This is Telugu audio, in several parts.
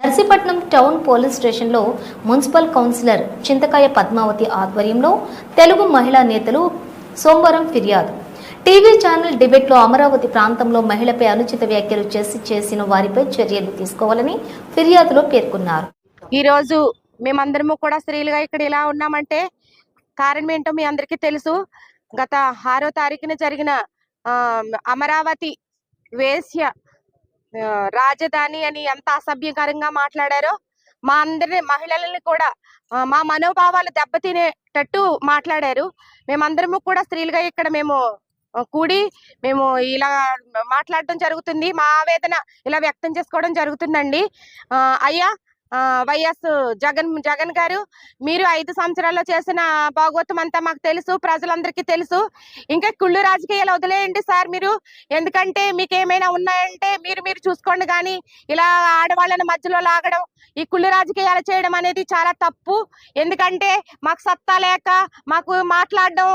నర్సీపట్నం టౌన్ పోలీస్ స్టేషన్లో మున్సిపల్ కౌన్సిలర్ చింతకాయ పద్మావతి ఆధ్వర్యంలో తెలుగు మహిళా నేతలు సోమవారం ఫిర్యాదు. టీవీ ఛానల్ డిబేట్లో అమరావతి ప్రాంతంలో మహిళపై అనుచిత వ్యాఖ్యలు చేసి చేసిన వారిపై చర్యలు తీసుకోవాలని ఫిర్యాదులో పేర్కొన్నారు. ఈ రోజు మేమందరము కూడా స్త్రీలుగా ఇక్కడ ఇలా ఉన్నామంటే కారణం ఏంటో మీ అందరికీ తెలుసు. గత ఆరో తారీఖున జరిగిన అమరావతి వేశ్య రాజధాని అని ఎంత అసభ్యకరంగా మాట్లాడారో మా అందరి మహిళలని కూడా మా మనోభావాలు దెబ్బతినేటట్టు మాట్లాడారు. మేమందరము కూడా స్త్రీలుగా ఇక్కడ మేము కూడి మేము ఇలా మాట్లాడటం జరుగుతుంది. మా ఆవేదన ఇలా వ్యక్తం చేసుకోవడం జరుగుతుందండి. ఆ, అయ్యా వైఎస్ జగన్ జగన్ గారు మీరు ఐదు సంవత్సరాల్లో చేసిన భాగవతం అంతా మాకు తెలుసు ప్రజలందరికీ తెలుసు. ఇంకా కుళ్ళు రాజకీయాలు వదిలేయండి సార్ మీరు. ఎందుకంటే మీకు ఏమైనా ఉన్నాయంటే మీరు మీరు చూసుకోండి కానీ ఇలా ఆడవాళ్ళని మధ్యలో లాగడం ఈ కుళ్ళు రాజకీయాలు చేయడం అనేది చాలా తప్పు. ఎందుకంటే మాకు సత్తా లేక మాకు మాట్లాడడం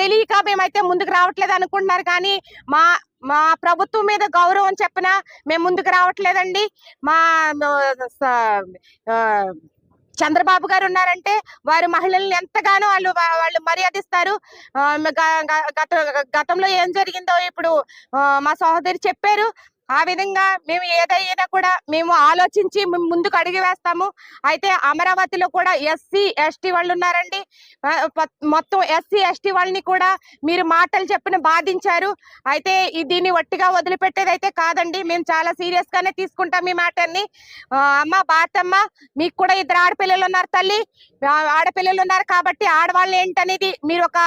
తెలియక మేమైతే ముందుకు రావట్లేదు అనుకుంటున్నారు కానీ మా మా ప్రభుత్వం మీద గౌరవం చెప్పిన మేము ముందుకు రావట్లేదండి. మా స- ఆ, చంద్రబాబు గారు ఉన్నారంటే వారు మహిళల్ని ఎంతగానో వాళ్ళు వాళ్ళు మర్యాదిస్తారు. గత గతంలో ఏం జరిగిందో ఇప్పుడు మా సహోదరి చెప్పారు. ఆ విధంగా మేము ఏదైనా కూడా మేము ఆలోచించి ముందుకు అడిగి వేస్తాము. అయితే అమరావతిలో కూడా ఎస్సీ ఎస్టీ వాళ్ళు ఉన్నారండి. మొత్తం ఎస్సీ ఎస్టీ వాళ్ళని కూడా మీరు మాటలు చెప్పిన బాధించారు. అయితే దీన్ని ఒట్టిగా వదిలిపెట్టేది అయితే కాదండి. మేము చాలా సీరియస్ గానే తీసుకుంటాం ఈ మాటని అమ్మ బాతమ్మ మీకు కూడా ఇద్దరు ఆడపిల్లలు ఉన్నారు తల్లి. ఆడపిల్లలు ఉన్నారు కాబట్టి ఆడవాళ్ళు ఏంటనేది మీరు ఒక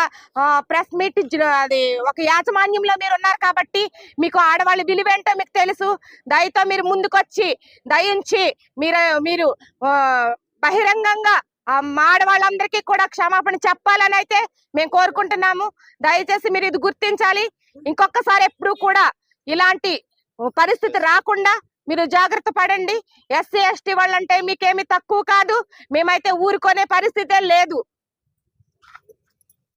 ప్రెస్ మీట్ అది ఒక యాజమాన్యంలో మీరు ఉన్నారు కాబట్టి మీకు ఆడవాళ్ళ విలువ ఏంటో మీకు తెలుసు. దయతో మీరు ముందుకొచ్చి దయించి మీరు మీరు బహిరంగంగా ఆ మాడవాళ్ళందరికీ కూడా క్షమాపణ చెప్పాలని అయితే మేము కోరుకుంటున్నాము. దయచేసి మీరు ఇది గుర్తించాలి. ఇంకొకసారి ఎప్పుడు కూడా ఇలాంటి పరిస్థితి రాకుండా మీరు జాగ్రత్త పడండి. ఎస్సీ ఎస్టీ వాళ్ళంటే మీకేమి తక్కువ కాదు. మేమైతే ఊరుకునే పరిస్థితే లేదు.